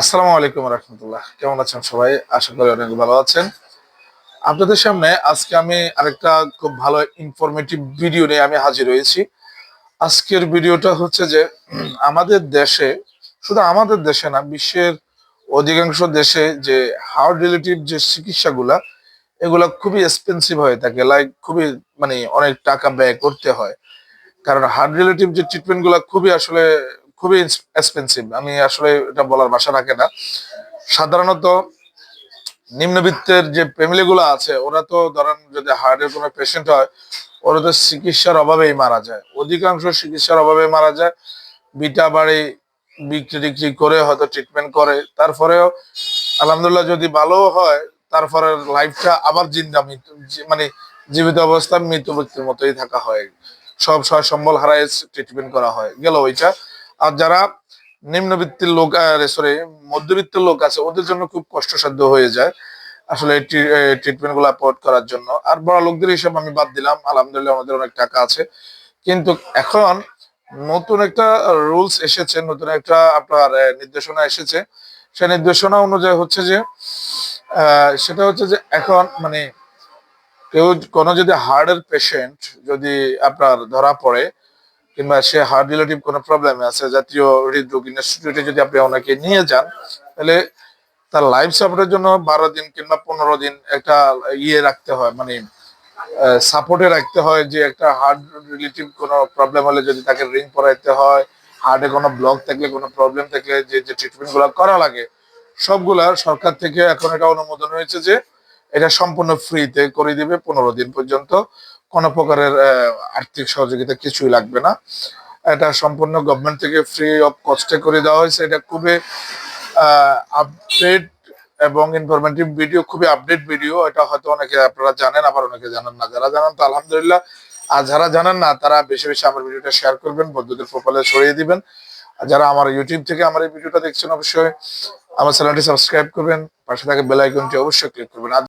আসসালামু আলাইকুম রহমতুল্লাহ। কেমন আছেন সবাই? আশা করি অনেক ভালো আছেন। আপনাদের সামনে আজকে আমি আরেকটা খুব ভালো ইনফরমেটিভ ভিডিও নিয়ে আমি হাজির হয়েছি। আজকের ভিডিওটা হচ্ছে যে, আমাদের দেশে, শুধু আমাদের দেশে না, বিশ্বের অধিকাংশ দেশে যে হার্ট রিলেটিভ যে চিকিৎসাগুলা, এগুলা খুবই এক্সপেন্সিভ হয়ে থাকে। লাইক খুবই মানে অনেক টাকা ব্যয় করতে হয়। কারণ হার্ট রিলেটিভ যে ট্রিটমেন্টগুলা খুবই আসলে খুবই এক্সপেন্সিভ আমি আসলে এটা বলার ভাষা রাখে না। সাধারণত নিম্নবিত্তের যে ফ্যামিলি গুলো আছে, ওরা তো ধরেন যদি হার্টের কোনো পেশেন্ট হয়, ওরা তো চিকিৎসার অভাবেই মারা যায়। অধিকাংশ চিকিৎসার অভাবে মারা যায়। বিটা বাড়ি বিক্রি টিক্রি করে হয়তো ট্রিটমেন্ট করে। তারপরেও আলহামদুলিল্লাহ যদি ভালো হয়, তারপরে লাইফটা আবার জিন্দা মৃত্যু মানে জীবিত অবস্থা মৃত ব্যক্তির মতোই থাকা হয়। সব সয় সম্বল হারায় ট্রিটমেন্ট করা হয়। গেল ওইটা। আর যারা নিম্নবিত্তের লোক সরি মধ্যবিত্তের লোক আছে, ওদের জন্য খুব কষ্টসাধ্য হয়ে যায় আসলে ট্রিটমেন্টগুলো অ্যাফোর্ড করার জন্য। আর বড় লোকদের হিসাব আমি বাদ দিলাম, আলহামদুলিল্লাহ আমাদের অনেক টাকা আছে। কিন্তু এখন নতুন একটা রুলস এসেছে, নতুন একটা আপনার নির্দেশনা এসেছে। সেই নির্দেশনা অনুযায়ী হচ্ছে যে সেটা হচ্ছে যে এখন মানে কেউ কোনো যদি হার্টের পেশেন্ট যদি আপনার ধরা পড়ে কিংবা সে হার্ট রিলেটিভ কোনো প্রবলেম আছে, জাতীয় হৃদরোগ ইনস্টিটিউটে যদি আপনি ওনাকে নিয়ে যান, তাহলে তার লাইফ সাপোর্টের জন্য বারো দিন কিংবা পনেরো দিন একটা ইয়ে রাখতে হয় মানে সাপোর্টে রাখতে হয় যে একটা হার্ট রিলেটিভ কোনো প্রবলেম হলে যদি তাকে রিং পরাইতে হয় হার্টে কোনো ব্লক থাকলে, কোনো প্রবলেম থাকলে, যে যে ট্রিটমেন্টগুলো করা লাগে, সবগুলা সরকার থেকে এখন এটা অনুমোদন হয়েছে যে, এটা সম্পূর্ণ ফ্রিতে করে দিবে পনেরো দিন পর্যন্ত। কোনো প্রকারের আর্থিক সহযোগিতা কিছুই লাগবে না। এটা সম্পূর্ণ গভর্নমেন্ট থেকে ফ্রি অফ কস্টে করে দেওয়া হয়েছে। এটা খুবই আপডেট এবং ইনফরমেটিভ ভিডিও খুবই আপডেট ভিডিও এটা হয়তো অনেকে আপনারা জানেন, আবার অনেকে জানেন না। যারা জানেন তো আলহামদুলিল্লাহ। আর যারা জানেন না, তারা বেশি বেশি আমার ভিডিওটা শেয়ার করবেন, বন্ধুদের প্রোফাইলে ছড়িয়ে দিবেন। আর যারা আমার ইউটিউব থেকে আমার এই ভিডিওটা দেখছেন, অবশ্যই আমার চ্যানেলটি সাবস্ক্রাইব করবেন। পাশে থাকা বেল আইকনটি অবশ্যই ক্লিক করবেন।